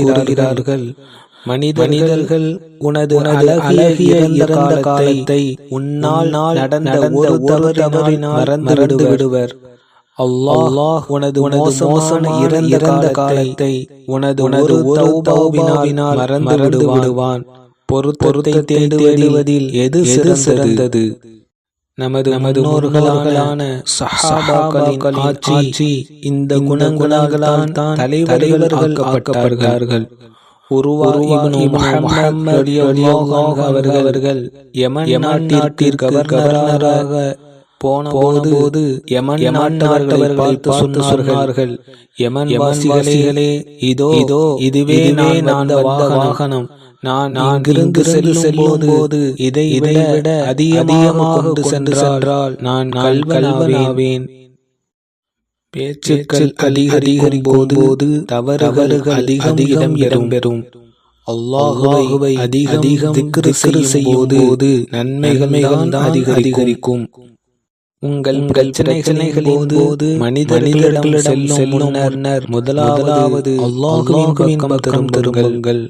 கூறுகிறார்கள் மனிதர்கள் உனது அழகிய இறந்த காலத்தை உன்னால் நடந்த ஒரு தவறினால் மறந்து விடுவர் அல்லாஹ் உனது மோசமான இறந்த காலத்தை உனது உனது ஒரு தௌபினாவினால் மறந்து விடுவான் பொருத்தத்தை தேடுவதில் எது சிறந்தது? நமது முன்னோர்களான சஹாபாக்களின் ஆட்சி இந்த குணங்களால் தான் தலைவர்கள் ஆக்கப்பட்டார்கள். அவர்கள் யமன் நாட்டிற்கு கவர்னராக போன போது யமன் நாட்டவர்களை பார்த்து சொன்னார்கள். யமன் வாசிகளே இதோ இதோ இதுவே நான் வந்த வாகனம். நான் இங்கிருந்து செல்லும் போது இதை இதை விட அதிகமாக கொண்டு சென்றால் நான் கல்வனாவேன். பேச்சுக்கள் அதிகரிக்கும் போது தவறுகள் அதிகம் இடம்பெறும். அல்லாஹுவை அதிக அதிகம் செய்யும் போது நன்மைகள் அதிகரிக்கும். உங்கள் பிரச்சனைகளின் போது மனிதர்களிடம் செல்லும் முன்னர் முதலாவது அல்லாஹுவின் பக்கம் திரும்புங்கள்.